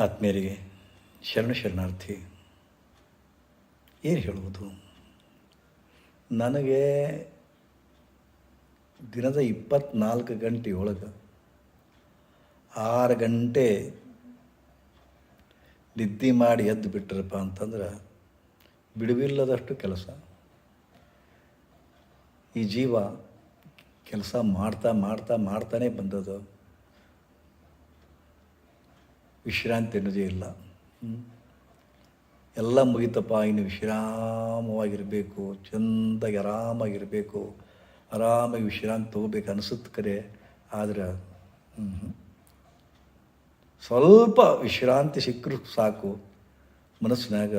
ಆತ್ಮೀಯರಿಗೆ ಶರಣ ಶರಣಾರ್ಥಿ, ಏನು ಹೇಳುವುದು? ನನಗೆ ದಿನದ ಇಪ್ಪತ್ನಾಲ್ಕು ಗಂಟೆ ಒಳಗೆ ಆರು ಗಂಟೆ ನಿದ್ದೆ ಮಾಡಿ ಎದ್ದು ಬಿಟ್ರಪ್ಪ ಅಂತಂದ್ರೆ ಬಿಡುವಿಲ್ಲದಷ್ಟು ಕೆಲಸ. ಈ ಜೀವ ಕೆಲಸ ಮಾಡ್ತಾ ಮಾಡ್ತಾ ಮಾಡ್ತಾನೆ ಬಂದದ್ದು. ವಿಶ್ರಾಂತಿ ಅನ್ನೋದೇ ಇಲ್ಲ. ಎಲ್ಲ ಮುಗಿತಪ್ಪ, ಇನ್ನು ವಿಶ್ರಾಮವಾಗಿರಬೇಕು, ಚೆಂದಾಗಿ ಆರಾಮಾಗಿರಬೇಕು, ಆರಾಮಾಗಿ ವಿಶ್ರಾಂತಿ ತೊಗೋಬೇಕು ಅನಿಸುತ್ತೆ ಕರೆ ಆದರೆ. ಸ್ವಲ್ಪ ವಿಶ್ರಾಂತಿ ಸಿಕ್ಕರೂ ಸಾಕು ಮನಸ್ಸಿನಾಗ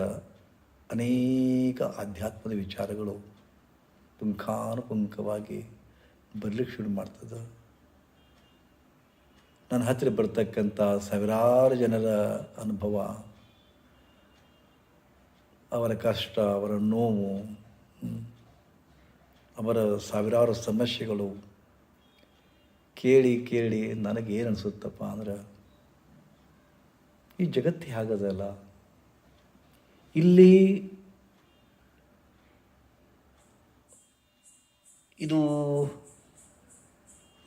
ಅನೇಕ ಆಧ್ಯಾತ್ಮದ ವಿಚಾರಗಳು ಪುಂಖಾನುಪುಂಖವಾಗಿ ಬರ್ಲಿಕ್ಕೆ ಶುರು ಮಾಡ್ತದೆ ನನ್ನ ಹತ್ತಿರ ಬರ್ತಕ್ಕಂಥ ಸಾವಿರಾರು ಜನರ ಅನುಭವ, ಅವರ ಕಷ್ಟ, ಅವರ ನೋವು ಅವರ ಸಾವಿರಾರು ಸಮಸ್ಯೆಗಳು ಕೇಳಿ ಕೇಳಿ ನನಗೇನು ಅನಿಸುತ್ತಪ್ಪ ಅಂದ್ರೆ, ಈ ಜಗತ್ತು ಹಾಗದಲ್ಲ ಇಲ್ಲಿ ಇದು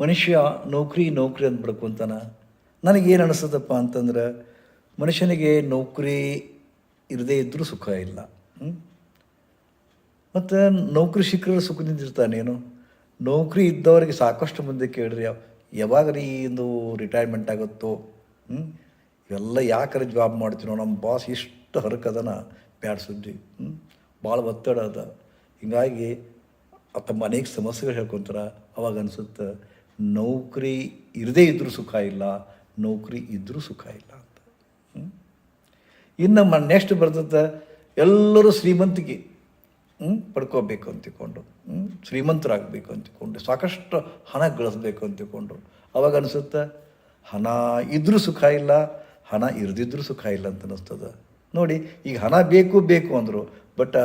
ಮನುಷ್ಯ ನೌಕರಿ ನೌಕರಿ ಅಂತ ಬಡ್ಕೊಂತಾನ. ನನಗೇನು ಅನಿಸ್ತದಪ್ಪ ಅಂತಂದ್ರೆ ಮನುಷ್ಯನಿಗೆ ನೌಕರಿ ಇರದೇ ಇದ್ದರೂ ಸುಖ ಇಲ್ಲ. ಮತ್ತು ನೌಕರಿ ಸಿಕ್ಕರೆ ಸುಖದಿಂದ ಇರ್ತಾನೇನು ನೌಕರಿ ಇದ್ದವರಿಗೆ ಸಾಕಷ್ಟು ಮುಂದೆ ಕೇಳ್ರಿ, ಯಾವಾಗ ರೀ ಇಂದು ರಿಟೈರ್ಮೆಂಟ್ ಆಗುತ್ತೋ? ಇವೆಲ್ಲ ಯಾಕರೆ ಜಾಬ್ ಮಾಡ್ತೀನೋ? ನಮ್ಮ ಬಾಸ್ ಇಷ್ಟು ಹರಕದನ ಬ್ಯಾಡ್ ಸುದ್ದಿ. ಭಾಳ ಒತ್ತಡ ಅದ. ಹೀಗಾಗಿ ತಮ್ಮ ಅನೇಕ ಸಮಸ್ಯೆಗಳು ಹೇಳ್ಕೊತಾರ. ಅವಾಗ ಅನಿಸುತ್ತೆ ನೌಕರಿ ಇರದೇ ಇದ್ದರೂ ಸುಖ ಇಲ್ಲ, ನೌಕರಿ ಇದ್ದರೂ ಸುಖ ಇಲ್ಲ ಅಂತ? ಇನ್ನು ಮ ನೆಕ್ಸ್ಟ್ ಬರ್ತದೆ, ಎಲ್ಲರೂ ಶ್ರೀಮಂತಿಕೆ ಹ್ಞೂ ಪಡ್ಕೋಬೇಕು ಅಂತಿಕೊಂಡು ಹ್ಞೂ ಶ್ರೀಮಂತರಾಗಬೇಕು ಅಂತಿಕೊಂಡು, ಸಾಕಷ್ಟು ಹಣ ಗಳಿಸ್ಬೇಕು ಅಂತಿಕೊಂಡು. ಅವಾಗ ಅನಿಸುತ್ತೆ, ಹಣ ಇದ್ದರೂ ಸುಖ ಇಲ್ಲ, ಹಣ ಇರದಿದ್ದರೂ ಸುಖ ಇಲ್ಲ ಅಂತ ಅನಿಸ್ತದೆ. ನೋಡಿ, ಈಗ ಹಣ ಬೇಕು ಬೇಕು ಅಂದರು ಬಟ್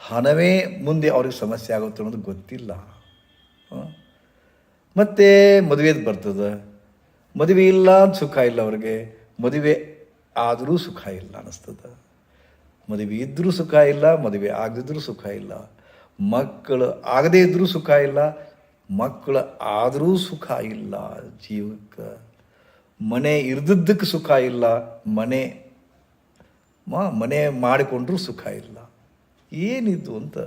ಹಣವೇ ಮುಂದೆ ಅವ್ರಿಗೆ ಸಮಸ್ಯೆ ಆಗುತ್ತೆ ಅನ್ನೋದು ಗೊತ್ತಿಲ್ಲ? ಮತ್ತೆ ಮದುವೆದು ಬರ್ತದೆ? ಮದುವೆ ಇಲ್ಲ ಅಂತ ಸುಖ ಇಲ್ಲ ಅವ್ರಿಗೆ. ಮದುವೆ ಆದರೂ ಸುಖ ಇಲ್ಲ ಅನ್ನಿಸ್ತದೆ ಮದುವೆ ಇದ್ದರೂ ಸುಖ ಇಲ್ಲ, ಮದುವೆ ಆಗದಿದ್ದರೂ ಸುಖ ಇಲ್ಲ. ಮಕ್ಕಳು ಆಗದೇ ಇದ್ದರೂ ಸುಖ ಇಲ್ಲ, ಮಕ್ಕಳು ಆದರೂ ಸುಖ ಇಲ್ಲ ಜೀವಕ್ಕೆ. ಮನೆ ಇರ್ದಿದ್ದಕ್ಕೆ ಸುಖ ಇಲ್ಲ, ಮನೆ ಮನೆ ಮಾಡಿಕೊಂಡ್ರೂ ಸುಖ ಇಲ್ಲ. ಏನಿದು ಅಂತ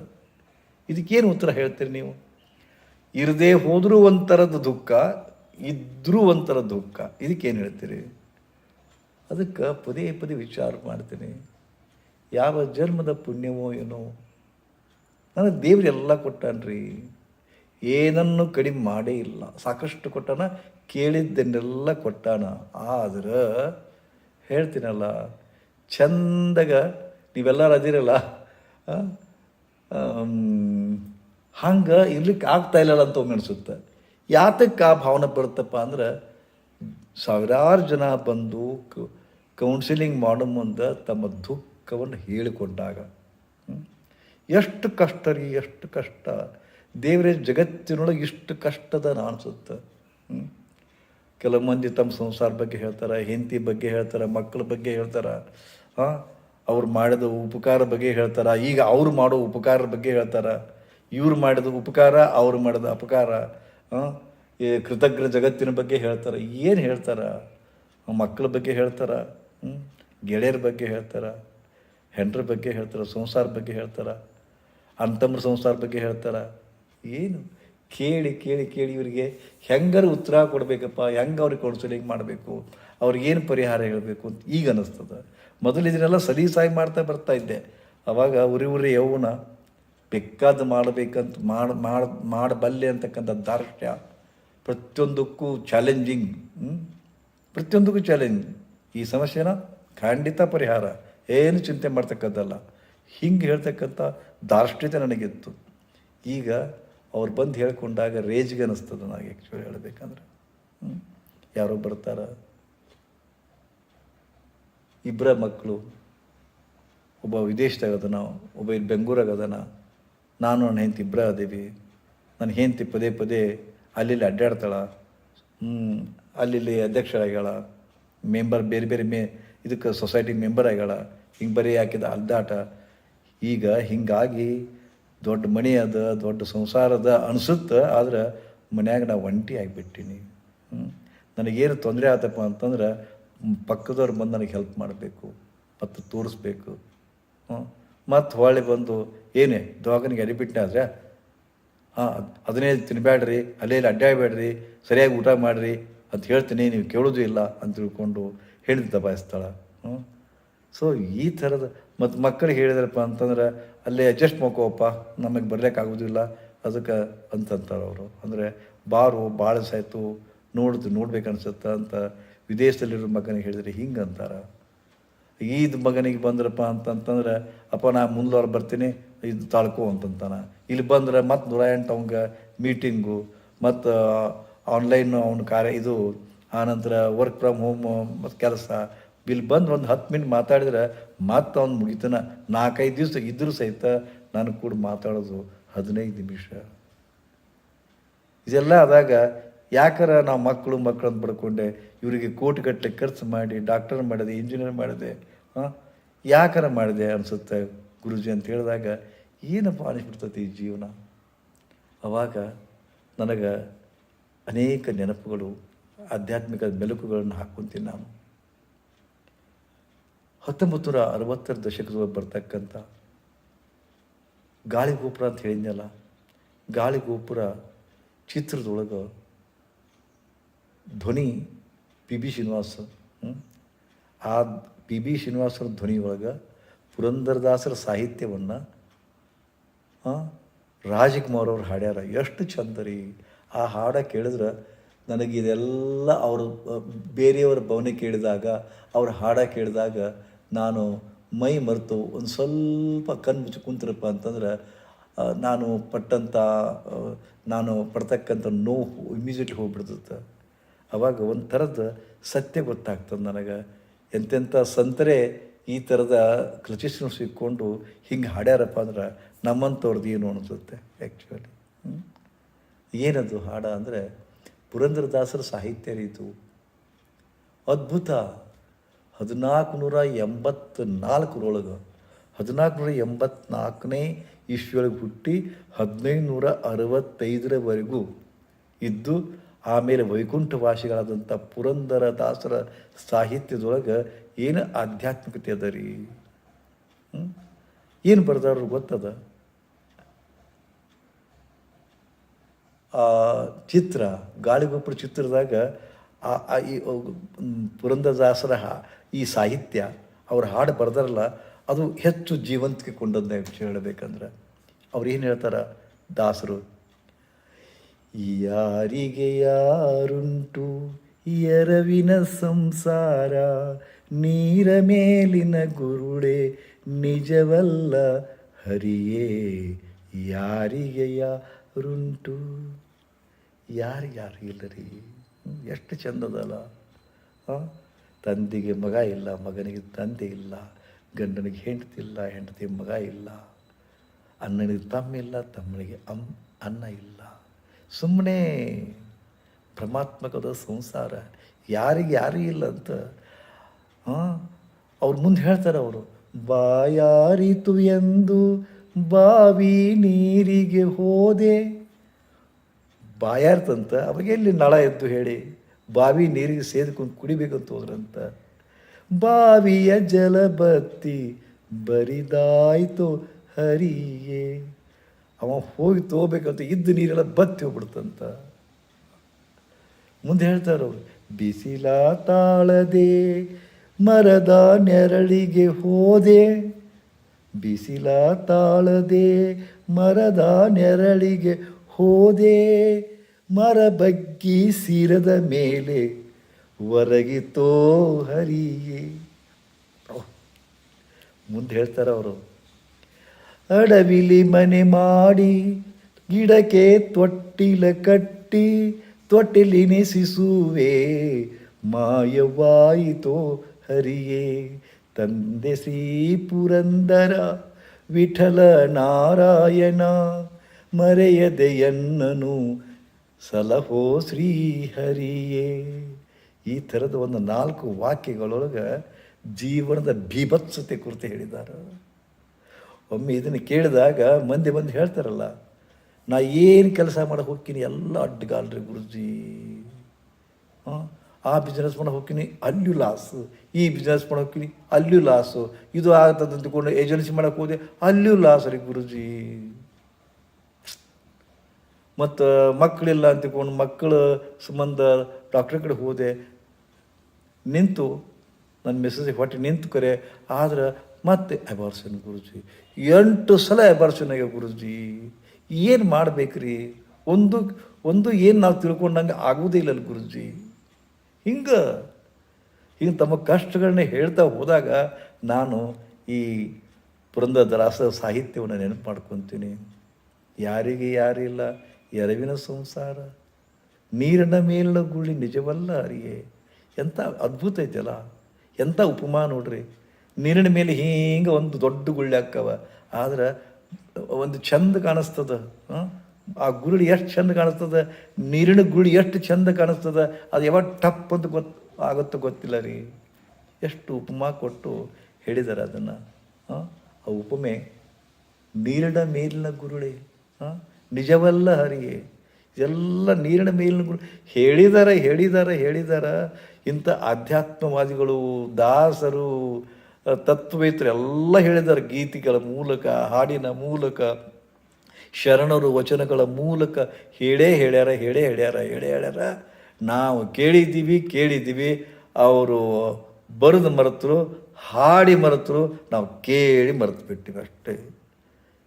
ಇದಕ್ಕೇನು ಉತ್ತರ ಹೇಳ್ತೀರಿ ನೀವು? ಇರದೇ ಹೋದರೂ ಒಂಥರದ ದುಃಖ ಇದ್ದರೂ ಒಂಥರ ದುಃಖ. ಇದಕ್ಕೇನು ಹೇಳ್ತೀರಿ? ಅದಕ್ಕೆ ಪದೇ ಪದೇ ವಿಚಾರ ಮಾಡ್ತೀನಿ. ಯಾವ ಜನ್ಮದ ಪುಣ್ಯವೋ ಏನೋ. ನನಗೆ ದೇವ್ರು ಎಲ್ಲ ಕೊಟ್ಟಾನ್ರಿ. ಏನನ್ನು ಕಡಿಮೆ ಮಾಡೇ ಇಲ್ಲ. ಸಾಕಷ್ಟು ಕೊಟ್ಟಾನ, ಕೇಳಿದ್ದನ್ನೆಲ್ಲ ಕೊಟ್ಟಾನ. ಆದ್ರೆ ಹೇಳ್ತೀನಲ್ಲ, ಚಂದಾಗ ನೀವೆಲ್ಲರೂ ಅದಿರಲ್ಲ. ಹಂಗೆ ಇರ್ಲಿಕ್ಕೆ ಆಗ್ತಾ ಇಲ್ಲಲ್ಲ ಅಂತ ಒಮ್ಮೆ ಅನಿಸುತ್ತೆ. ಯಾತಕ್ಕೆ ಆ ಭಾವನೆ ಬರುತ್ತಪ್ಪ ಅಂದ್ರೆ ಸಾವಿರಾರು ಜನ ಬಂದು ಕೌನ್ಸಿಲಿಂಗ್ ಮಾಡೋ ಮುಂದೆ ತಮ್ಮ ದುಃಖವನ್ನು ಹೇಳಿಕೊಂಡಾಗ ಎಷ್ಟು ಕಷ್ಟ ರೀ, ಎಷ್ಟು ಕಷ್ಟ. ದೇವರೇ ಜಗತ್ತಿನೊಳಗೆ ಇಷ್ಟು ಕಷ್ಟದ ಅನಿಸುತ್ತೆ? ಕೆಲವು ಮಂದಿ ತಮ್ಮ ಸಂಸಾರ ಬಗ್ಗೆ ಹೇಳ್ತಾರೆ, ಹೆಂಡತಿ ಬಗ್ಗೆ ಹೇಳ್ತಾರೆ, ಮಕ್ಕಳ ಬಗ್ಗೆ ಹೇಳ್ತಾರೆ, ಹಾಂ, ಅವ್ರು ಮಾಡಿದ ಉಪಕಾರ ಬಗ್ಗೆ ಹೇಳ್ತಾರೆ, ಈಗ ಅವ್ರು ಮಾಡೋ ಉಪಕಾರದ ಬಗ್ಗೆ ಹೇಳ್ತಾರೆ. ಇವ್ರು ಮಾಡಿದ ಉಪಕಾರ, ಅವ್ರು ಮಾಡಿದ ಅಪಕಾರ ಈ ಕೃತಜ್ಞ ಜಗತ್ತಿನ ಬಗ್ಗೆ ಹೇಳ್ತಾರೆ. ಏನು ಹೇಳ್ತಾರೆ? ಮಕ್ಕಳ ಬಗ್ಗೆ ಹೇಳ್ತಾರೆ ಗೆಳೆಯರ ಬಗ್ಗೆ ಹೇಳ್ತಾರೆ, ಹೆಂಡ್ರ ಬಗ್ಗೆ ಹೇಳ್ತಾರೆ, ಸಂಸಾರ ಬಗ್ಗೆ ಹೇಳ್ತಾರೆ ಅಂತಮ್ರ ಸಂಸಾರ ಬಗ್ಗೆ ಹೇಳ್ತಾರೆ. ಏನು? ಕೇಳಿ ಕೇಳಿ ಕೇಳಿ ಇವರಿಗೆ ಹೆಂಗಾರು ಉತ್ತರ ಕೊಡಬೇಕಪ್ಪ, ಹೆಂಗೆ ಅವ್ರಿಗೆ ಕೌನ್ಸಿಲಿಂಗ್ ಮಾಡಬೇಕು ಅವ್ರಿಗೇನು ಪರಿಹಾರ ಹೇಳಬೇಕು ಅಂತ ಈಗ ಅನ್ನಿಸ್ತದೆ ಮೊದಲು ಇದನ್ನೆಲ್ಲ ಸಲೀಸಾಗಿ ಮಾಡ್ತಾ ಬರ್ತಾ ಇದ್ದೆ. ಅವಾಗ ಉರಿ ಉರಿ ಯೌವನ ಬೇಕಾದ ಮಾಡಬೇಕಂತ ಮಾಡಿ, ಮಾಡ, ಮಾಡಬಲ್ಲೆ ಅಂತಕ್ಕಂಥ ದಾರ್ಢ್ಯ. ಪ್ರತಿಯೊಂದಕ್ಕೂ ಚಾಲೆಂಜಿಂಗ್ ಪ್ರತಿಯೊಂದಕ್ಕೂ ಚಾಲೆಂಜ್ ಈ ಸಮಸ್ಯೆನ ಖಂಡಿತ ಪರಿಹಾರ. ಏನು ಚಿಂತೆ ಮಾಡ್ತಕ್ಕಂಥಲ್ಲ ಹಿಂಗೆ ಹೇಳ್ತಕ್ಕಂಥ ದಾರ್ಷ್ಟ್ಯತೆ ನನಗಿತ್ತು. ಈಗ ಅವ್ರು ಬಂದು ಹೇಳ್ಕೊಂಡಾಗ ರೇಜ್ಗೆ ಅನ್ನಿಸ್ತದೆ ನನಗೆ ಆ್ಯಕ್ಚುಲಿ ಹೇಳಬೇಕಂದ್ರೆ? ಯಾರೋ ಬರ್ತಾರ. ಇಬ್ಬರ ಮಕ್ಕಳು ಒಬ್ಬ ವಿದೇಶದಾಗದನ ಒಬ್ಬ ಇಲ್ಲಿ ಬೆಂಗಳೂರಾಗ ಅದನ. ನಾನು ನನ್ನ ಹೆಂಡತಿ ಇಬ್ಬರ ಅದೀವಿ. ನನ್ನ ಹೆಂಡತಿ ಪದೇ ಪದೇ ಅಲ್ಲಿ ಅಡ್ಡಾಡ್ತಾಳೆ. ಅಲ್ಲಿ ಅಧ್ಯಕ್ಷರಾಗ್ಯಾಳ. ಮೆಂಬರ್ ಬೇರೆ ಬೇರೆ ಮೇ, ಇದಕ್ಕೆ ಸೊಸೈಟಿ ಮೆಂಬರ್ ಆಗ್ಯಾಳ. ಹಿಂಗೆ ಬರೀ ಹಾಕಿದ ಅಲ್ದಾಟ. ಈಗ ಹಿಂಗಾಗಿ ದೊಡ್ಡ ಮನೆ ಅದ, ದೊಡ್ಡ ಸಂಸಾರ ಅದ ಅನಿಸುತ್ತೆ, ಆದ್ರೆ ಮನ್ಯಾಗ ನಾ ಒಂಟಿ ಆಗಿಬಿಟ್ಟಿನಿ. ಹ್ಞೂ ನನಗೇನು ತೊಂದರೆ ಆತಪ್ಪ ಅಂತಂದ್ರೆ ಪಕ್ಕದವ್ರು ಬಂದು ನನಗೆ ಹೆಲ್ಪ್ ಮಾಡಬೇಕು. ಮತ್ತು ತೋರಿಸ್ಬೇಕು. ಹ್ಞೂ ಮತ್ತು ಹೊಳ್ಳಿ ಬಂದು ಏನೇ ದವಾಖಾನಿಗೆ ಅಡಿಬಿಟ್ಟೆ ಆದರೆ, ಹಾಂ ಅದನ್ನೇ ತಿನ್ನಬೇಡ್ರಿ ಅಲ್ಲೇ ಇಲ್ಲಿ ಅಡ್ಡಾಡಬೇಡ್ರಿ ಸರಿಯಾಗಿ ಊಟ ಮಾಡಿರಿ ಅಂತ ಹೇಳ್ತೀನಿ, ನೀವು ಕೇಳೋದು ಇಲ್ಲ ಅಂತ ತಿಳ್ಕೊಂಡು ಹೇಳಿದ ದಬಾಯಿಸ್ತಾಳೆ. ಹ್ಞೂ. ಸೊ ಈ ಥರದ ಮತ್ತು ಮಕ್ಕಳಿಗೆ ಹೇಳಿದ್ರಪ್ಪ ಅಂತಂದ್ರೆ, ಅಲ್ಲೇ ಅಡ್ಜಸ್ಟ್ ಮಾಡ್ಕೋಪ್ಪ, ನಮಗೆ ಬರಲಿಕ್ಕಾಗೋದಿಲ್ಲ ಅದಕ್ಕೆ ಅಂತಂತಾರೆ ಅವರು. ಅಂದರೆ, ಬಾರು ಭಾಳ ಸಾಯ್ತು, ನೋಡ್ದು, ನೋಡ್ಬೇಕು ಅನ್ಸುತ್ತೆ ಅಂತ ವಿದೇಶದಲ್ಲಿರೋ ಮಗನಿಗೆ ಹೇಳಿದ್ರೆ ಹಿಂಗೆ ಅಂತಾರೆ. ಈದ್ ಮಗನಿಗೆ ಬಂದ್ರಪ್ಪ ಅಂತಂತಂದ್ರೆ, ಅಪ್ಪ, ನಾ ಮುಂದ್ವಾರ ಬರ್ತೀನಿ, ಇದು ತಾಳ್ಕೊ ಅಂತಂತಾನೆ. ಇಲ್ಲಿ ಬಂದ್ರೆ ಮತ್ತೆ ನೂರ ಎಂಟು ಅವಂಗೆ ಮೀಟಿಂಗು ಮತ್ತು ಆನ್ಲೈನ್ ಅವ್ನ ಕಾರ್ಯ ಇದು. ಆನಂತರ ವರ್ಕ್ ಫ್ರಮ್ ಹೋಮ್ ಮತ್ತು ಕೆಲಸ. ಇಲ್ಲಿ ಬಂದು ಒಂದು ಹತ್ತು ಮಿನಿಟ್ ಮಾತಾಡಿದ್ರೆ ಮತ್ತೆ ಅವ್ನು ಮುಗಿತಾನ. ನಾಲ್ಕೈದು ದಿವಸ ಇದ್ದರೂ ಸಹಿತ ನಾನು ಕೂಡ ಮಾತಾಡೋದು ಹದಿನೈದು ನಿಮಿಷ. ಇದೆಲ್ಲ ಆದಾಗ ಯಾಕಾರ ನಾವು ಮಕ್ಕಳು ಮಕ್ಕಳನ್ನು ಪಡ್ಕೊಂಡೆ ಇವರಿಗೆ ಕೋಟಿಗಟ್ಟಲೆ ಖರ್ಚು ಮಾಡಿ ಡಾಕ್ಟರ್ ಮಾಡಿದೆ, ಇಂಜಿನಿಯರ್ ಮಾಡಿದೆ, ಹಾಂ? ಯಾಕರ ಮಾಡಿದೆ ಅನಿಸುತ್ತೆ ಗುರುಜಿ ಅಂತ ಹೇಳಿದಾಗ ಏನಪ್ಪ ಅನಿಸ್ಬಿಡ್ತೈತಿ ಈ ಜೀವನ? ಅವಾಗ ನನಗೆ ಅನೇಕ ನೆನಪುಗಳು, ಆಧ್ಯಾತ್ಮಿಕ ಮೆಲುಕುಗಳನ್ನು ಹಾಕ್ಕೊಂತೀನಿ ನಾನು. ಹತ್ತೊಂಬತ್ತು ನೂರ ಅರವತ್ತರ ದಶಕದೊಳಗೆ ಬರ್ತಕ್ಕಂಥ ಗಾಳಿ ಗೋಪುರ ಅಂತ ಹೇಳಿದ್ನಲ್ಲ ಗಾಳಿ ಗೋಪುರ ಚಿತ್ರದೊಳಗೆ ಧ್ವನಿ ಪಿ ಬಿ ಶ್ರೀನಿವಾಸ? ಆ ಪಿ ಬಿ ಶ್ರೀನಿವಾಸರ ಧ್ವನಿ ಒಳಗೆ ಪುರಂದರದಾಸರ ಸಾಹಿತ್ಯವನ್ನು ರಾಜಕುಮಾರ್ ಅವ್ರು ಹಾಡ್ಯಾರ. ಎಷ್ಟು ಚಂದ ರೀ. ಆ ಹಾಡ ಕೇಳಿದ್ರೆ ನನಗೆ ಇದೆಲ್ಲ ಅವರು, ಬೇರೆಯವರ ಭವನ ಕೇಳಿದಾಗ, ಅವ್ರ ಹಾಡ ಕೇಳಿದಾಗ ನಾನು ಮೈ ಮರೆತು ಒಂದು ಸ್ವಲ್ಪ ಕಣ್ಣು ಮುಚ್ಚಿ ಕುಂತ್ರಪ್ಪ ಅಂತಂದ್ರೆ ನಾನು ಪಟ್ಟಂಥ ನಾನು ಪಡ್ತಕ್ಕಂಥ ನೋವು ಇಮ್ಮಿಜಿಯೇಟ್ಲಿ ಹೋಗ್ಬಿಡ್ತದೆ ಅವಾಗ ಒಂದು ಥರದ ಸತ್ಯ ಗೊತ್ತಾಗ್ತದೆ ನನಗೆ. ಎಂತೆಂಥ ಸಂತರೇ ಈ ಥರದ ಕ್ಲಚಿಸ್ನ ಸಿಕ್ಕೊಂಡು ಹಿಂಗೆ ಹಾಡ್ಯಾರಪ್ಪ ಅಂದ್ರೆ ನಮ್ಮಂಥವ್ರದ್ದು ಏನು ಅನಿಸುತ್ತೆ ಆ್ಯಕ್ಚುಲಿ ಏನದು ಹಾಡ ಅಂದರೆ ಪುರಂದ್ರದಾಸರ ಸಾಹಿತ್ಯ ರೀತು ಅದ್ಭುತ. ಹದಿನಾಲ್ಕು ನೂರ ಎಂಬತ್ನಾಲ್ಕರೊಳಗೆ ಹದಿನಾಲ್ಕು ನೂರ ಎಂಬತ್ನಾಲ್ಕನೇ ಇಸ್ವಿಯೊಳಗೆ ಹುಟ್ಟಿ ಹದಿನೈದು ನೂರ ಅರವತ್ತೈದರವರೆಗೂ ಇದ್ದು ಆಮೇಲೆ ವೈಕುಂಠವಾಸಿಗಳಾದಂಥ ಪುರಂದರ ದಾಸರ ಸಾಹಿತ್ಯದೊಳಗೆ ಏನು ಆಧ್ಯಾತ್ಮಿಕತೆ ಅದ ರೀ? ಏನು ಬರ್ದಾರು ಗೊತ್ತದ? ಆ ಚಿತ್ರ ಗಾಳಿಗೊಬ್ಬರ ಚಿತ್ರದಾಗ ಆ ಈ ಪುರಂದರದಾಸರ ಈ ಸಾಹಿತ್ಯ ಅವ್ರ ಹಾಡು ಬರ್ದಾರಲ್ಲ, ಅದು ಹೆಚ್ಚು ಜೀವಂತಿಕೆ ಕೊಂಡದ್ನ ಹೇಳಬೇಕಂದ್ರೆ ಅವ್ರು ಏನು ಹೇಳ್ತಾರ? ದಾಸರು ಯಾರಿಗೆ ಯಾರುಂಟು? ಎರವಿನ ಸಂಸಾರ, ನೀರ ಮೇಲಿನ ಗುರುಡೆ, ನಿಜವಲ್ಲ ಹರಿಯೇ, ಯಾರಿಗೆ ಯಾರುಂಟು? ಯಾರು ಯಾರು ಇಲ್ಲ ರೀ ಎಷ್ಟು ಚಂದದಲ್ಲ ತಂದೆಗೆ ಮಗ ಇಲ್ಲ, ಮಗನಿಗೆ ತಂದೆ ಇಲ್ಲ, ಗಂಡನಿಗೆ ಹೆಂಡತಿ ಇಲ್ಲ ಹೆಂಡತಿ ಮಗ ಇಲ್ಲ, ಅಣ್ಣನಿಗೆ ತಮ್ಮ ಇಲ್ಲ, ತಮ್ಮನಿಗೆ ಅಮ್ ಅನ್ನ ಇಲ್ಲ. ಸುಮ್ಮನೆ ಭ್ರಮಾತ್ಮಕದ ಸಂಸಾರ. ಯಾರಿಗೆ ಯಾರೂ ಇಲ್ಲ ಅಂತ ಅವ್ರು ಮುಂದೆ ಹೇಳ್ತಾರೆ ಅವರು ಬಾಯಾರಿತು ಎಂದು, ಬಾವಿ ನೀರಿಗೆ ಹೋದೆ. ಬಾಯಾರ್ತಂತ ಅವಾಗ ಎಲ್ಲಿ ನಳ ಎದ್ದು ಹೇಳಿ, ಬಾವಿ ನೀರಿಗೆ ಸೇದ್ಕೊಂಡು ಕುಡಿಬೇಕಂತ ಹೋದ್ರಂತ. ಬಾವಿಯ ಜಲಬತ್ತಿ ಬರಿದಾಯ್ತು ಹರಿಯೇ. ಅವ ಹೋಗಿ ತಗೋಬೇಕಂತ ಇದ್ದ ನೀರೆಲ್ಲ ಬತ್ತಿ ಹೋಗ್ಬಿಡ್ತಂತ. ಮುಂದೆ ಹೇಳ್ತಾರೆ ಅವರು, ಬಿಸಿಲ ತಾಳದೆ ಮರದ ನೆರಳಿಗೆ ಹೋದೆ, ಬಿಸಿಲ ತಾಳದೆ ಮರದ ನೆರಳಿಗೆ ಹೋದೆ, ಮರ ಬಗ್ಗಿ ಸಿರದ ಮೇಲೆ ಒರಗಿತೋ ಹರಿಯೇ. ಮುಂದೆ ಹೇಳ್ತಾರೆ ಅವರು. ಅಡವಿಲಿ ಮನೆ ಮಾಡಿ, ಗಿಡಕ್ಕೆ ತೊಟ್ಟಿಲ ಕಟ್ಟಿ, ತೊಟ್ಟಿಲಿ ನೆಸಿಸುವೆ. ಮಾಯವಾಯಿತೋ ಹರಿಯೇ, ತಂದೆ ಶ್ರೀ ಪುರಂದರ, ವಿಠಲ ನಾರಾಯಣ ಮರೆಯದೆಯನ್ನನು ಸಲಹೋ ಶ್ರೀ ಹರಿಯೇ. ಈ ಥರದ ಒಂದು ನಾಲ್ಕು ವಾಕ್ಯಗಳೊಳಗೆ ಜೀವನದ ಬೀಭತ್ಸತೆ ಕುರಿತು ಹೇಳಿದ್ದಾರೆ. ಒಮ್ಮೆ ಇದನ್ನು ಕೇಳಿದಾಗ ಮಂದಿ ಬಂದು ಹೇಳ್ತಾರಲ್ಲ, ನಾ ಏನು ಕೆಲಸ ಮಾಡಕ್ಕೆ ಹೋಗ್ತೀನಿ, ಎಲ್ಲ ಅಡ್ಡಗಾಲ್ರಿ ಗುರುಜಿ. ಆ ಬಿಸ್ನೆಸ್ ಮಾಡಕ್ಕೆ ಹೋಗ್ತೀನಿ, ಅಲ್ಲೂ ಲಾಸು ಈ ಬಿಸ್ನೆಸ್ ಮಾಡಕ್ಕೆ ಹೋಗ್ತೀನಿ, ಅಲ್ಲೂ ಲಾಸು ಇದು ಆಗ್ತದೆ ಅಂದ್ಕೊಂಡು ಏಜೆನ್ಸಿ ಮಾಡಕ್ಕೆ ಹೋದೆ, ಅಲ್ಲೂ ಲಾಸ್ ರೀ ಗುರುಜಿ. ಮತ್ತು ಮಕ್ಕಳಿಲ್ಲ ಅಂತಕೊಂಡು ಮಕ್ಕಳ ಸಂಬಂಧ ಡಾಕ್ಟ್ರ್ ಕಡೆ ಹೋದೆ. ನಿಂತು ನನ್ನ ಮೆಸೇಜಿಗೆ ಹೊಟ್ಟೆ ನಿಂತು ಕರೆ, ಆದ್ರೆ ಮತ್ತೆ ಅಬಾರ್ಷನ್ ಗುರುಜಿ. ಎಂಟು ಸಲ ಅಬಾರ್ಷನ್ ಆಗ್ಯಾವ ಗುರುಜಿ. ಏನು ಮಾಡ್ಬೇಕ್ರಿ? ಒಂದು ಒಂದು ಏನು ನಾವು ತಿಳ್ಕೊಂಡಂಗೆ ಆಗುವುದೇ ಇಲ್ಲ ಗುರುಜಿ. ಹಿಂಗೆ ಹಿಂಗೆ ತಮ್ಮ ಕಷ್ಟಗಳನ್ನ ಹೇಳ್ತಾ ಹೋದಾಗ ನಾನು ಈ ಪುರಂದರದಾಸ ಸಾಹಿತ್ಯವನ್ನು ನೆನಪು ಮಾಡ್ಕೊತೀನಿ. ಯಾರಿಗೆ ಯಾರಿಲ್ಲ? ಎರವಿನ ಸಂಸಾರ. ನೀರಿನ ಮೇಲಿನ ಗುಳಿ ನಿಜವಲ್ಲ ಅರಿಯೇ. ಎಂಥ ಅದ್ಭುತ ಐತಲ್ಲ? ಎಂಥ ಉಪಮಾ ನೋಡ್ರಿ? ನೀರಿನ ಮೇಲೆ ಹಿಂಗೆ ಒಂದು ದೊಡ್ಡ ಗುಳ್ಳೆ ಹಾಕವ. ಆದ್ರೆ ಒಂದು ಚಂದ ಕಾಣಿಸ್ತದ ಆ? ಗುರುಳಿ ಎಷ್ಟು ಚಂದ ಕಾಣಿಸ್ತದ? ನೀರಿನ ಗುಳಿ ಎಷ್ಟು ಚಂದ ಕಾಣಿಸ್ತದ? ಅದು ಯಾವಾಗ ಟಪ್ ಅಂತ ಗೊತ್ತು ಆಗುತ್ತೋ ಗೊತ್ತಿಲ್ಲ ರೀ. ಎಷ್ಟು ಉಪಮಾ ಕೊಟ್ಟು ಹೇಳಿದಾರೆ ಅದನ್ನು ಆ ಉಪಮೆ, ನೀರಿನ ಮೇಲಿನ ಗುರುಳಿ? ನಿಜವಲ್ಲ ಹರಿಗೆ ಎಲ್ಲ ನೀರಿನ ಮೇಲಿನ ಗುರು, ಹೇಳಿದಾರ ಹೇಳಿದಾರ ಹೇಳಿದಾರ. ಇಂಥ ಆಧ್ಯಾತ್ಮವಾದಿಗಳು, ದಾಸರು ಎಲ್ಲ ಹೇಳಿದ್ದಾರೆ. ಗೀತೆಗಳ ಮೂಲಕ, ಹಾಡಿನ ಮೂಲಕ, ಶರಣರು ವಚನಗಳ ಮೂಲಕ, ಹೇಳೇ ಹೇಳ್ಯಾರ ಹೇಳೇ ಹೇಳ್ಯಾರ ಹೇಳೇ ಹೇಳ್ಯಾರ. ನಾವು ಕೇಳಿದ್ದೀವಿ ಕೇಳಿದ್ದೀವಿ. ಅವರು ಬರೆದು ಮರೆತರು, ಹಾಡಿ ಮರೆತರು, ನಾವು ಕೇಳಿ ಮರೆತು ಬಿಟ್ಟಿವಿ ಅಷ್ಟೇ.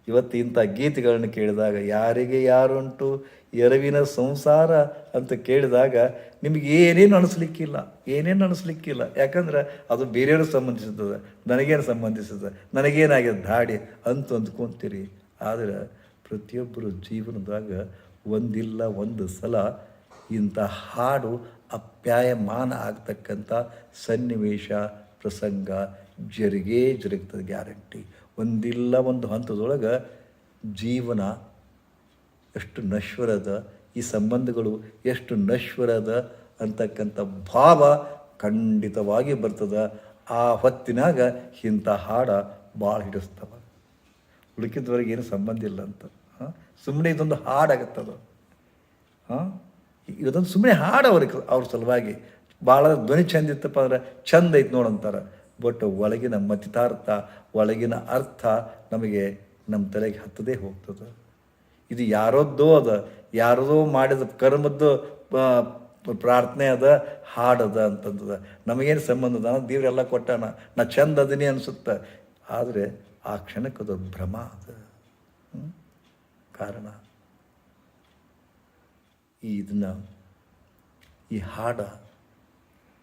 ಇವತ್ತು ಇಂಥ ಗೀತೆಗಳನ್ನು ಕೇಳಿದಾಗ ಯಾರಿಗೆ ಯಾರುಂಟು? ಎರವಿನ ಸಂಸಾರ ಅಂತ ಕೇಳಿದಾಗ ನಿಮಗೆ ಏನೇನು ಅನಿಸ್ಲಿಕ್ಕಿಲ್ಲ ಏನೇನು ಅನಿಸ್ಲಿಕ್ಕಿಲ್ಲ. ಯಾಕಂದ್ರೆ ಅದು ಬೇರೆಯವ್ರಿಗೆ ಸಂಬಂಧಿಸಿರ್ತದೆ, ನನಗೇನು ಸಂಬಂಧಿಸ್ತದೆ ನನಗೇನಾಗಿದೆ ದಾಡಿ ಅಂತ ಅಂದ್ಕೊಂತೀರಿ. ಆದರೆ ಪ್ರತಿಯೊಬ್ಬರು ಜೀವನದಾಗ ಒಂದಿಲ್ಲ, ಒಂದು ಸಲ ಇಂಥ ಹಾಡು ಅಪ್ಯಾಯಮಾನ ಆಗ್ತಕ್ಕಂಥ ಸನ್ನಿವೇಶ, ಪ್ರಸಂಗ ಜರುಗೇ ಜರುಗ್ತದೆ ಗ್ಯಾರಂಟಿ. ಒಂದಿಲ್ಲ ಒಂದು ಹಂತದೊಳಗೆ ಜೀವನ ಎಷ್ಟು ನಶ್ವರದ, ಈ ಸಂಬಂಧಗಳು ಎಷ್ಟು ನಶ್ವರದ ಅಂತಕ್ಕಂಥ ಭಾವ ಖಂಡಿತವಾಗಿ ಬರ್ತದೆ. ಆ ಹೊತ್ತಿನಾಗ ಇಂಥ ಹಾಡ ಭಾಳ ಹಿಡಿಸ್ತವ. ಉಳುಕಿದವರೆಗೆ ಏನು ಸಂಬಂಧ ಇಲ್ಲ ಅಂತ. ಹಾಂ? ಸುಮ್ಮನೆ ಇದೊಂದು ಹಾಡಾಗತ್ತದು. ಹಾಂ? ಇದೊಂದು ಸುಮ್ಮನೆ ಹಾಡು ಅವ್ರಿಗೆ ಅವ್ರ ಸಲುವಾಗಿ. ಭಾಳ ಧ್ವನಿ ಚಂದ ಇತ್ತಪ್ಪ ಅಂದ್ರೆ, ಚಂದ ಐತೆ ನೋಡಂತಾರೆ ಬಟ್ ಒಳಗಿನ ಮತಿತಾರ್ಥ, ಒಳಗಿನ ಅರ್ಥ ನಮಗೆ ನಮ್ಮ ತಲೆಗೆ ಹತ್ತದೇ ಹೋಗ್ತದೆ. ಇದು ಯಾರದ್ದೋ ಅದ, ಯಾರದೋ ಮಾಡಿದ ಕರ್ಮದ್ದು ಪ್ರಾರ್ಥನೆ ಅದ, ಹಾಡದ ಅಂತಂದದ ನಮಗೇನು ಸಂಬಂಧ ಅದ? ದೇವರೆಲ್ಲ ಕೊಟ್ಟಾನ, ನಾ ಚಂದ ಅದೀನಿ ಅನಿಸುತ್ತೆ. ಆದರೆ ಆ ಕ್ಷಣಕ್ಕದು ಭ್ರಮ ಅದ? ಕಾರಣ? ಈ ಇದನ್ನ, ಈ ಹಾಡ,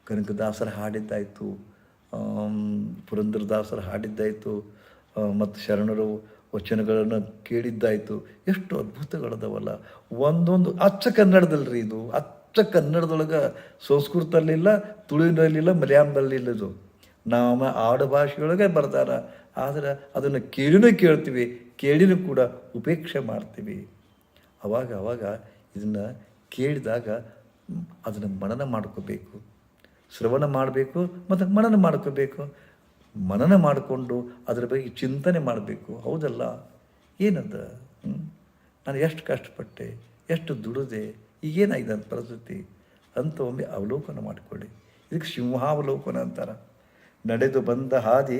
ಕನಕದಾಸರ ಹಾಡಿದ್ದಾಯಿತು. ಪುರಂದರದಾಸರ ಹಾಡಿದ್ದಾಯಿತು. ಮತ್ತು ಶರಣರು ವಚನಗಳನ್ನು ಕೇಳಿದ್ದಾಯಿತು. ಎಷ್ಟು ಅದ್ಭುತಗಳದವಲ್ಲ. ಒಂದೊಂದು ಅಚ್ಚ ಕನ್ನಡದಲ್ರಿ ಇದು. ಅಚ್ಚ ಕನ್ನಡದೊಳಗೆ ಸಂಸ್ಕೃತದಲ್ಲಿಲ್ಲ ತುಳುವಿನಲ್ಲಿಲ್ಲ ಮಲಯಾಳದಲ್ಲಿಲ್ಲ ಇದು. ನಮ್ಮ ಆಡು ಭಾಷೆಯೊಳಗೆ ಬರ್ತಾರ ಆದರೆ ಅದನ್ನು ಕೇಳಿನೂ ಕೇಳ್ತೀವಿ, ಕೇಳಿನೂ ಕೂಡ ಉಪೇಕ್ಷೆ ಮಾಡ್ತೀವಿ. ಅವಾಗ ಅವಾಗ ಇದನ್ನು ಕೇಳಿದಾಗ ಅದನ್ನು ಮನನ ಮಾಡ್ಕೋಬೇಕು. ಶ್ರವಣ ಮಾಡಬೇಕು ಮತ್ತು ಮನನ ಮಾಡ್ಕೋಬೇಕು. ಮನನ ಮಾಡಿಕೊಂಡು ಅದರ ಬಗ್ಗೆ ಚಿಂತನೆ ಮಾಡಬೇಕು. ಹೌದಲ್ಲ? ಏನದ? ನಾನು ಎಷ್ಟು ಕಷ್ಟಪಟ್ಟೆ, ಎಷ್ಟು ದುಡಿದೆ, ಈಗೇನಾಗಿದೆ ಅಂತ ಪರಿಸ್ಥಿತಿ? ಅಂತ ಒಮ್ಮೆ ಅವಲೋಕನ ಮಾಡಿಕೊಳ್ಳಿ. ಇದಕ್ಕೆ ಸಿಂಹಾವಲೋಕನ ಅಂತಾರೆ. ನಡೆದು ಬಂದ ಹಾದಿ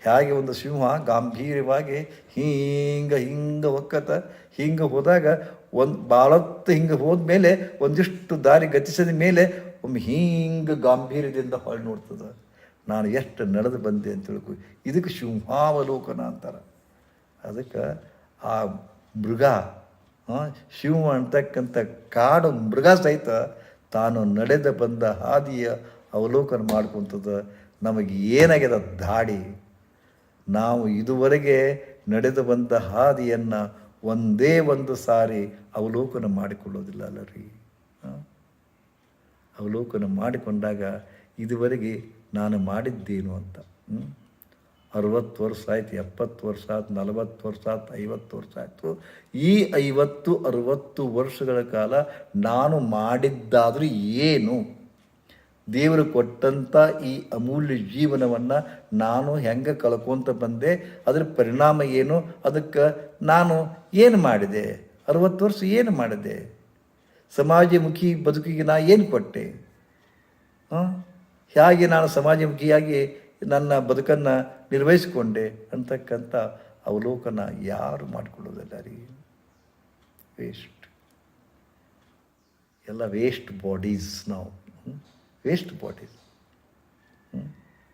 ಹೇಗೆ ಒಂದು ಸಿಂಹ ಗಾಂಭೀರ್ಯವಾಗಿ ಹಿಂಗೆ ಹಿಂಗೆ ಒಕ್ಕತ, ಹಿಂಗೆ ಹೋದಾಗ ಒಂದು ಭಾಳತ್ತು ಹಿಂಗೆ ಹೋದ ಮೇಲೆ ಒಂದಿಷ್ಟು ದಾರಿ ಗತಿಸಿದ ಮೇಲೆ ಒಮ್ಮೆ ಹಿಂಗೆ ಗಾಂಭೀರ್ಯದಿಂದ ಹೊಳ್ಳಿ ನೋಡ್ತದೆ. ನಾನು ಎಷ್ಟು ನಡೆದು ಬಂದೆ ಅಂತ ತಿಳ್ಕೊ, ಇದಕ್ಕೆ ಸಿಂಹಾವಲೋಕನ ಅಂತಾರೆ. ಅದಕ್ಕೆ ಆ ಮೃಗ ಸಿಂಹ ಅಂತಕ್ಕಂಥ ಕಾಡು ಮೃಗ ಸಹಿತ ತಾನು ನಡೆದು ಬಂದ ಹಾದಿಯ ಅವಲೋಕನ ಮಾಡ್ಕೊಂತದ. ನಮಗೆ ಏನಾಗ್ಯದ ದಾಡಿ? ನಾವು ಇದುವರೆಗೆ ನಡೆದು ಬಂದ ಹಾದಿಯನ್ನು ಒಂದೇ ಒಂದು ಸಾರಿ ಅವಲೋಕನ ಮಾಡಿಕೊಳ್ಳೋದಿಲ್ಲ ಅಲ್ಲರಿ? ಅವಲೋಕನ ಮಾಡಿಕೊಂಡಾಗ ಇದುವರೆಗೆ ನಾನು ಮಾಡಿದ್ದೇನು ಅಂತ? ಅರವತ್ತು ವರ್ಷ ಆಯ್ತು, ಎಪ್ಪತ್ತು ವರ್ಷ ಆಯ್ತು, ನಲವತ್ತು ವರ್ಷ ಆಯ್ತು, ಐವತ್ತು ವರ್ಷ ಆಯಿತು. ಈ ಐವತ್ತು, ಅರವತ್ತು ವರ್ಷಗಳ ಕಾಲ ನಾನು ಮಾಡಿದ್ದಾದರೂ ಏನು? ದೇವರು ಕೊಟ್ಟಂಥ ಈ ಅಮೂಲ್ಯ ಜೀವನವನ್ನು ನಾನು ಹೆಂಗೆ ಕಳ್ಕೊತ ಬಂದೆ? ಅದರ ಪರಿಣಾಮ ಏನು? ಅದಕ್ಕೆ ನಾನು ಏನು ಮಾಡಿದೆ? ಅರವತ್ತು ವರ್ಷ ಏನು ಮಾಡಿದೆ? ಸಮಾಜಮುಖಿ ಬದುಕಿಗೆ ನಾ ಏನು ಕೊಟ್ಟೆ? ಹೇಗೆ ನಾನು ಸಮಾಜಮುಖಿಯಾಗಿ ನನ್ನ ಬದುಕನ್ನು ನಿರ್ವಹಿಸಿಕೊಂಡೆ ಅಂತಕ್ಕಂಥ ಅವಲೋಕನ ಯಾರು ಮಾಡಿಕೊಳ್ಳೋದಿಲ್ಲ ರೀ? ವೇಸ್ಟ್ ಎಲ್ಲ ವೇಸ್ಟ್ ಬಾಡೀಸ್ ನಾವು. ವೇಸ್ಟ್ ಬಾಡೀಸ್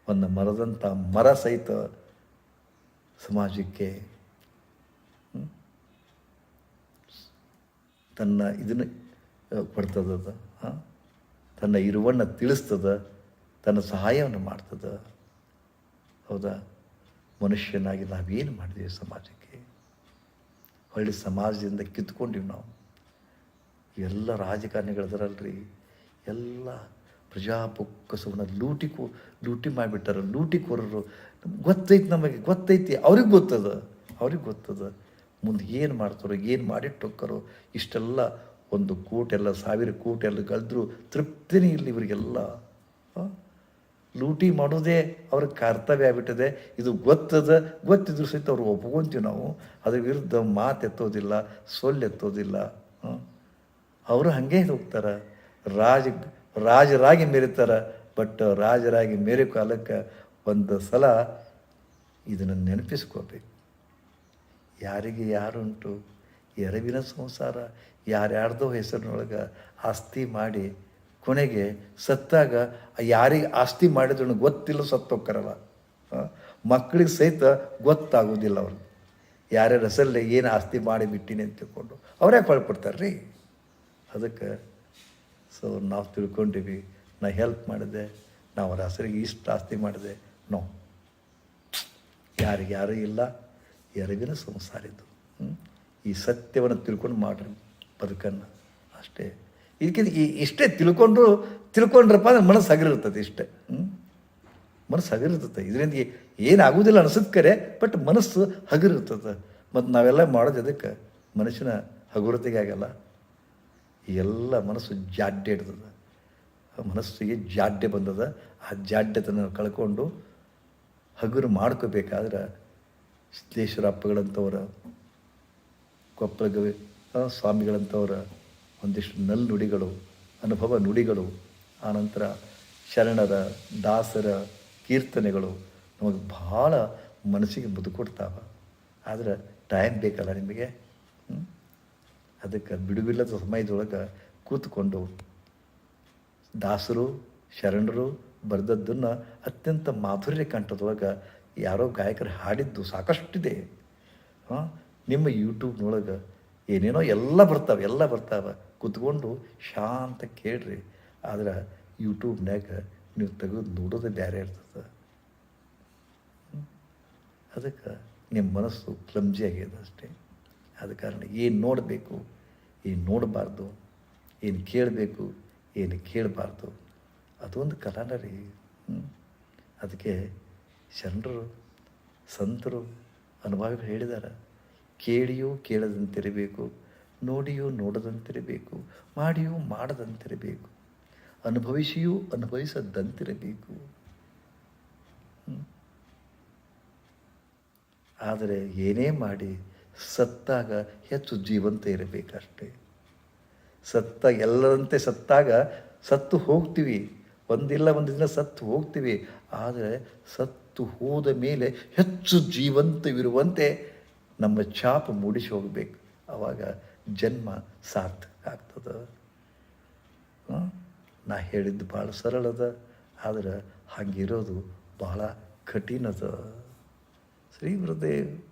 ಒಂದು ಮರದಂಥ ಮರ ಸಹಿತ ಸಮಾಜಕ್ಕೆ ತನ್ನ ಇದನ್ನು ಕೊಡ್ತದ ಹಾಂ ತನ್ನ ಇರುವನ್ನು ತಿಳಿಸ್ತದ, ತನ್ನ ಸಹಾಯವನ್ನು ಮಾಡ್ತದ. ಹೌದಾ? ಮನುಷ್ಯನಾಗಿ ನಾವೇನು ಮಾಡಿದ್ದೀವಿ ಸಮಾಜಕ್ಕೆ? ಹೊಳ್ಳಿ ಸಮಾಜದಿಂದ ಕಿತ್ಕೊಂಡಿವಿ ನಾವು. ಎಲ್ಲ ರಾಜಕಾರಣಿಗಳದ್ರಲ್ರಿ, ಎಲ್ಲ ಪ್ರಜಾಪೊಕ್ಕಸವನ್ನು ಲೂಟಿ ಕೋ, ಲೂಟಿ ಮಾಡಿಬಿಟ್ಟಾರ. ಲೂಟಿಕೋರರು ಗೊತ್ತೈತಿ ನಮಗೆ, ಗೊತ್ತೈತಿ, ಅವ್ರಿಗೆ ಗೊತ್ತದ ಅವ್ರಿಗೆ ಗೊತ್ತದ. ಮುಂದೆ ಏನು ಮಾಡ್ತಾರೋ, ಏನು ಮಾಡಿಟ್ಟು ಹೋಗ್ತಾರೋ ಇಷ್ಟೆಲ್ಲ ಒಂದು ಕೂಟೆಲ್ಲ, ಸಾವಿರ ಕೋಟೆಲ್ಲ ಕಳೆದ್ರು ತೃಪ್ತಿನೇ ಇಲ್ಲ ಇವರಿಗೆಲ್ಲ. ಲೂಟಿ ಮಾಡೋದೇ ಅವ್ರ ಕರ್ತವ್ಯ ಆಗ್ಬಿಟ್ಟಿದೆ. ಇದು ಗೊತ್ತದ, ಗೊತ್ತಿದ್ರು ಸಹಿತ ಅವ್ರು ಒಪ್ಕೊಂತೀವಿ ನಾವು. ಅದ್ರ ವಿರುದ್ಧ ಮಾತು ಎತ್ತೋದಿಲ್ಲ ಸೊಲ್ಲು ಎತ್ತೋದಿಲ್ಲ ಅವರು ಹಾಗೆ ಹೋಗ್ತಾರೆ. ರಾಜ, ರಾಜರಾಗಿ ಮೇರಿತಾರೆ ಬಟ್ ರಾಜರಾಗಿ ಮೇರೆ ಕಾಲಕ್ಕೆ ಒಂದು ಸಲ ಇದನ್ನು ನೆನಪಿಸ್ಕೋಬೇಕು. ಯಾರಿಗೆ ಯಾರುಂಟು? ಎರವಿನ ಸಂಸಾರ ಯಾರ್ಯಾರ್ದೋ ಹೆಸರಿನೊಳಗೆ ಆಸ್ತಿ ಮಾಡಿ ಕೊನೆಗೆ ಸತ್ತಾಗ ಯಾರಿಗೆ ಆಸ್ತಿ ಮಾಡಿದ್ರು ಗೊತ್ತಿಲ್ಲ ಸತ್ತೋಕ್ಕರಲ್ಲ ಮಕ್ಕಳಿಗೆ ಸಹಿತ ಗೊತ್ತಾಗೋದಿಲ್ಲ ಅವರು ಯಾರ್ಯಾರ ಹೆಸರಲ್ಲಿ, ಏನು ಆಸ್ತಿ ಮಾಡಿ ಬಿಟ್ಟಿನಿ ಅಂತ ತಿಳ್ಕೊಂಡು. ಅವರೇ ಕೊಳ್ಪಡ್ತಾರೆ ರೀ ಅದಕ್ಕೆ ಸೊ ನಾವು ತಿಳ್ಕೊಂಡಿವಿ, ನಾ ಹೆಲ್ಪ್ ಮಾಡಿದೆ ನಾವು ಅವ್ರ ಹೆಸರಿಗೆ ಇಷ್ಟು ಆಸ್ತಿ ಮಾಡಿದೆ, ನೋ. ಯಾರಿಗೆ ಯಾರೂ ಇಲ್ಲ ಎರಗಿನ ಸಂಸಾರ ಇದು. ಹ್ಮ್? ಈ ಸತ್ಯವನ್ನು ತಿಳ್ಕೊಂಡು ಮಾಡ್ರಿ. ಬದುಕನ್ನು. ಅಷ್ಟೇ. ಇದಕ್ಕೆ ಈ ಇಷ್ಟೇ ತಿಳ್ಕೊಂಡ್ರು ತಿಳ್ಕೊಂಡ್ರಪ್ಪ ಅಂದ್ರೆ ಮನಸ್ಸು ಹಗರಿರ್ತದೆ ಇಷ್ಟೇ. ಹ್ಞೂ ಮನಸ್ಸು ಹಗರಿರ್ತದೆ ಇದರಿಂದ ಏನಾಗುವುದಿಲ್ಲ ಅನಿಸುತ್ತೆ ಕರೆ ಬಟ್ ಮನಸ್ಸು ಹಗರಿರ್ತದೆ ಮತ್ತು ನಾವೆಲ್ಲ ಮಾಡೋದು ಅದಕ್ಕೆ ಮನುಷ್ಯನ ಹಗುರತೆಗೆ ಆಗಲ್ಲ. ಎಲ್ಲ ಮನಸ್ಸು ಜಾಡ್ಯ ಇಡ್ತದೆ. ಮನಸ್ಸಿಗೆ ಜಾಡ್ಯ ಬಂದದ. ಆ ಜಾಡ್ಯತನ ಕಳ್ಕೊಂಡು ಹಗುರು ಮಾಡ್ಕೋಬೇಕಾದ್ರೆ ಸಿದ್ದೇಶ್ವರಪ್ಪಗಳಂಥವ್ರ ಕೊಪ್ಪಳ ಗವಿ ಆ, ಸ್ವಾಮಿಗಳಂಥವ್ರ ಒಂದಿಷ್ಟು ನಲ್ ನುಡಿಗಳು ಅನುಭವ ನುಡಿಗಳು, ಆನಂತರ ಶರಣರ, ದಾಸರ ಕೀರ್ತನೆಗಳು ನಮಗೆ ಭಾಳ ಮನಸ್ಸಿಗೆ ಮುದ್ದು ಕೊಡ್ತಾವ ಆದರೆ ಟೈಮ್ ಬೇಕಲ್ಲ ನಿಮಗೆ? ಅದಕ್ಕೆ ಬಿಡುವಿಲ್ಲದ ಸಮಯದೊಳಗೆ ಕೂತ್ಕೊಂಡು ದಾಸರು, ಶರಣರು ಬರೆದದ್ದನ್ನು ಅತ್ಯಂತ ಮಾಧುರ್ಯ ಕಂಠದೊಳಗೆ ಯಾರೋ ಗಾಯಕರು ಹಾಡಿದ್ದು ಸಾಕಷ್ಟಿದೆ. ಹಾಂ ನಿಮ್ಮ ಯೂಟ್ಯೂಬ್ನೊಳಗೆ ಏನೇನೋ ಎಲ್ಲ ಬರ್ತಾವೆ ಎಲ್ಲ ಬರ್ತಾವೆ. ಕೂತ್ಕೊಂಡು ಶಾಂತ ಕೇಳ್ರಿ. ಆದ್ರೆ ಯೂಟ್ಯೂಬ್ನಾಗ ನೀವು ತೆಗೆದು ನೋಡೋದು ಬೇರೆ ಇರ್ತದೆ. ಅದಕ್ಕೆ ನಿಮ್ಮ ಮನಸ್ಸು ಕ್ಲಮ್ಜಿ ಆಗ್ಯದ ಅಷ್ಟೇ. ಆದ ಕಾರಣ ಏನು ನೋಡಬೇಕು, ಏನು ನೋಡಬಾರ್ದು, ಏನು ಕೇಳಬೇಕು, ಏನು ಕೇಳಬಾರ್ದು, ಅದೊಂದು ಕಲಾನ ರೀ? ಅದಕ್ಕೆ ಶರಣರು, ಸಂತರು, ಅನುಭವಿಗಳು ಹೇಳಿದ್ದಾರೆ ಕೇಳಿಯೂ ಕೇಳದಂತಿರಬೇಕು, ನೋಡಿಯೂ ನೋಡದಂತಿರಬೇಕು, ಮಾಡಿಯೂ ಮಾಡದಂತಿರಬೇಕು, ಅನುಭವಿಸಿಯೂ ಅನುಭವಿಸದಂತಿರಬೇಕು. ಆದರೆ ಏನೇ ಮಾಡಿ ಸತ್ತಾಗ ಹೆಚ್ಚು ಜೀವಂತ ಇರಬೇಕಷ್ಟೇ. ಸತ್ತ ಎಲ್ಲರಂತೆ ಸತ್ತಾಗ ಸತ್ತು ಹೋಗ್ತೀವಿ. ಒಂದಿಲ್ಲ ಒಂದು ದಿನ ಸತ್ತು ಹೋಗ್ತೀವಿ. ಆದರೆ ಸತ್ತು ಹೋದ ಮೇಲೆ ಹೆಚ್ಚು ಜೀವಂತವಿರುವಂತೆ ನಮ್ಮ ಛಾಪ ಮೂಡಿಸಿ ಹೋಗಬೇಕು. ಆವಾಗ ಜನ್ಮ ಸಾರ್ಥಕ ಆಗ್ತದೆ. ನಾ ಹೇಳಿದ್ದು ಭಾಳ ಸರಳದ ಆದ್ರೆ ಹಾಗಿರೋದು ಭಾಳ ಕಠಿಣದ. ಶ್ರೀ ಗುರುದೇವ್.